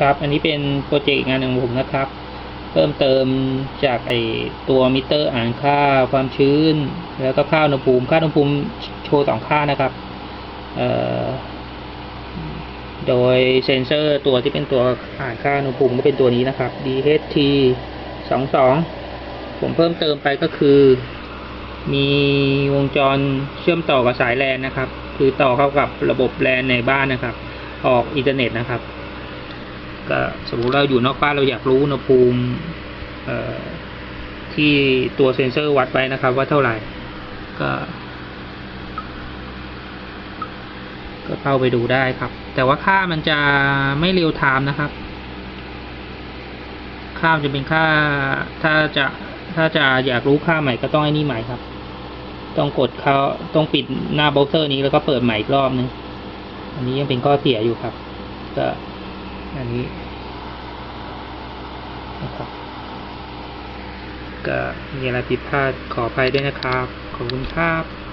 ครับ อันนี้เป็นโปรเจกต์งานหนึ่งของผมนะครับ เพิ่มเติมจากไอตัวมิเตอร์อ่านค่าความชื้น แล้วก็ค่าอุณหภูมิ ค่าอุณหภูมิโชว์สองค่านะครับ โดยเซนเซอร์ตัวที่เป็นตัวอ่านค่าอุณหภูมิก็เป็นตัวนี้นะครับ DHT 22 ผมเพิ่มเติมไปก็คือ มีวงจรเชื่อมต่อกับสายแลนนะครับ คือต่อเข้ากับระบบแลนในบ้านนะครับ ออกอินเทอร์เน็ตนะครับ ก็สมมติเราอยู่นอกบ้านเราอยากรู้อุณหภูมิที่ตัวเซ็นเซอร์วัดไว้นะครับ ว่าเท่าไหร่ ก็ ก็เข้าไปดูได้ครับ แต่ว่าค่ามันจะไม่เรียลไทม์นะครับ ค่าจะเป็นค่าถ้าจะถ้าจะอยากรู้ค่าใหม่ก็ต้องไอ้นี่ใหม่ครับ ต้องกดเขาต้องปิดหน้าเบราว์เซอร์นี้แล้วก็เปิดใหม่อีกรอบนึงอันนี้ยังเป็นข้อเสียอยู่ครับ ก็อันนี้นะครับ ก็มีอะไรผิดพลาดขออภัยด้วยนะครับ ขอบคุณครับ